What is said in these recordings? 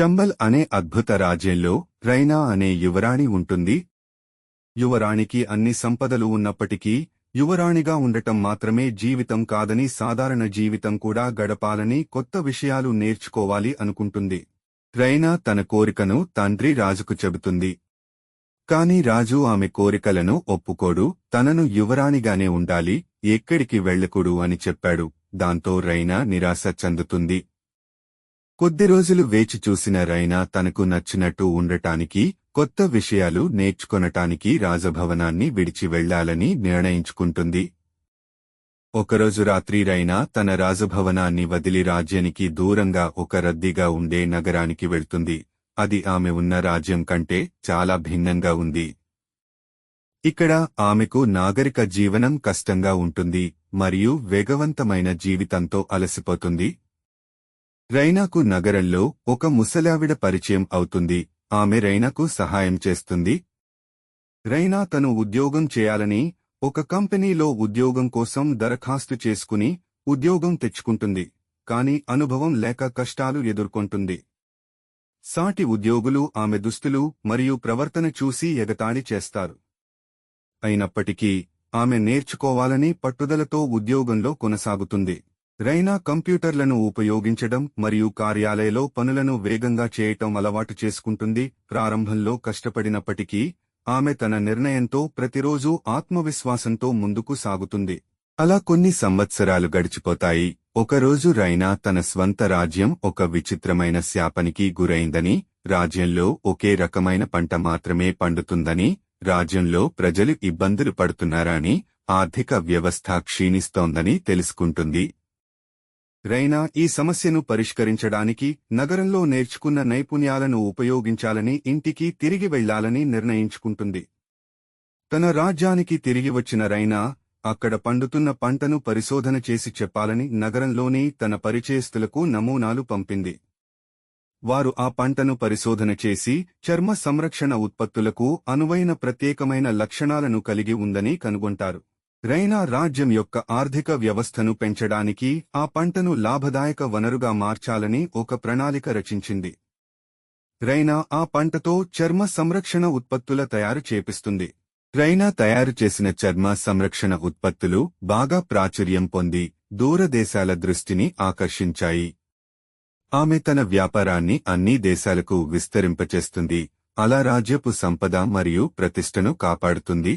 చంబల్ అనే అద్భుత రాజ్యంలో రైనా అనే యువరాణి ఉంటుంది. యువరాణికి అన్ని సంపదలు ఉన్నప్పటికీ యువరాణిగా ఉండటం మాత్రమే జీవితం కాదని సాధారణ జీవితం కూడా గడపాలని కొత్త విషయాలు నేర్చుకోవాలి అనుకుంటుంది. రైనా తన కోరికను తండ్రి రాజుకు చెబుతుంది. కాని రాజు ఆమె కోరికలను ఒప్పుకోడు తనను యువరాణిగానే ఉండాలి ఎక్కడికి వెళ్ళకూడు అని చెప్పాడు. దాంతో రైనా నిరాశ చెందుతుంది. కొద్ది రోజులు వేచి చూసిన రైనా తనకు నచ్చినట్టు ఉండటానికి కొత్త విషయాలు నేర్చుకొనటానికి రాజభవనాన్ని విడిచి వెళ్ళాలని నిర్ణయించుకుంటుంది. ఒకరోజు రాత్రి రైనా తన రాజభవనాన్ని వదిలి రాజ్యానికి దూరంగా ఒక రద్దీగా ఉండే నగరానికి వెళ్తుంది. అది ఆమె ఉన్న రాజ్యం కంటే చాలా భిన్నంగా ఉంది. ఇక్కడ ఆమెకు నాగరిక జీవనం కష్టంగా ఉంటుంది మరియు వేగవంతమైన జీవితంతో అలసిపోతుంది. రైనాకు నగరంలో ఒక ముసలావిడ పరిచయం అవుతుంది. ఆమె రైనాకు సహాయం చేస్తుంది. రైనా తను ఉద్యోగం చేయాలని ఒక కంపెనీలో ఉద్యోగం కోసం దరఖాస్తు చేసుకుని ఉద్యోగం తెచ్చుకుంటుంది. కాని అనుభవం లేక కష్టాలు ఎదుర్కొంటుంది. సాటి ఉద్యోగులు ఆమె దుస్తులు మరియు ప్రవర్తన చూసి ఎగతాళి చేస్తారు. అయినప్పటికీ ఆమె నేర్చుకోవాలని పట్టుదలతో ఉద్యోగంలో కొనసాగుతుంది. రైనా కంప్యూటర్లను ఉపయోగించడం మరియు కార్యాలయలో పనులను వేగంగా చేయటం అలవాటు చేసుకుంటుంది. ప్రారంభంలో కష్టపడినప్పటికీ ఆమె తన నిర్ణయంతో ప్రతిరోజూ ఆత్మవిశ్వాసంతో ముందుకు సాగుతుంది. అలా కొన్ని సంవత్సరాలు గడిచిపోతాయి. ఒకరోజు రైనా తన స్వంత రాజ్యం ఒక విచిత్రమైన శాపనికి గురైందని రాజ్యంలో ఒకే రకమైన పంట మాత్రమే పండుతుందని రాజ్యంలో ప్రజలు ఇబ్బందులు పడుతున్నారని ఆర్థిక వ్యవస్థ క్షీణిస్తోందని తెలుసుకుంటుంది. రైనా ఈ సమస్యను పరిష్కరించడానికి నగరంలో నేర్చుకున్న నైపుణ్యాలను ఉపయోగించాలని ఇంటికి తిరిగి వెళ్ళాలని నిర్ణయించుకుంటుంది. తన రాజ్యానికి తిరిగి వచ్చిన రైనా అక్కడ పండుతున్న పంటను పరిశోధన చేసి చెప్పాలని నగరంలోని తన పరిచయస్తులకు నమూనాలు పంపింది. వారు ఆ పంటను పరిశోధన చేసి చర్మ సంరక్షణ ఉత్పత్తులకు అనువైన ప్రత్యేకమైన లక్షణాలను కలిగి ఉందని కనుగొంటారు. రైనా రాజ్యం యొక్క ఆర్థిక వ్యవస్థను పెంచడానికి ఆ పంటను లాభదాయక వనరుగా మార్చాలని ఒక ప్రణాళిక రచించింది. రైనా ఆ పంటతో చర్మ సంరక్షణ ఉత్పత్తుల తయారు చేపిస్తుంది. రైనా తయారు చేసిన చర్మ సంరక్షణ ఉత్పత్తులు బాగా ప్రాచుర్యం పొంది దూరదేశాల దృష్టిని ఆకర్షించాయి. ఆమె తన వ్యాపారాన్ని అన్ని దేశాలకు విస్తరింపచేస్తుంది. అలా రాజ్యపు సంపద మరియు ప్రతిష్టను కాపాడుతుంది.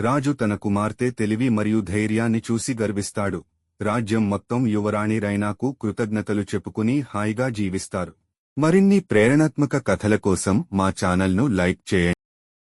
రాజు తన కుమార్తె తెలివి మరియు ధైర్యాన్ని చూసి గర్విస్తాడు. రాజ్యం మొత్తం యువరాణి రైనాకు కృతజ్ఞతలు చెప్పుకుని హాయిగా జీవిస్తారు. మరిన్ని ప్రేరణాత్మక కథల కోసం మా ఛానల్ను లైక్ చేయండి.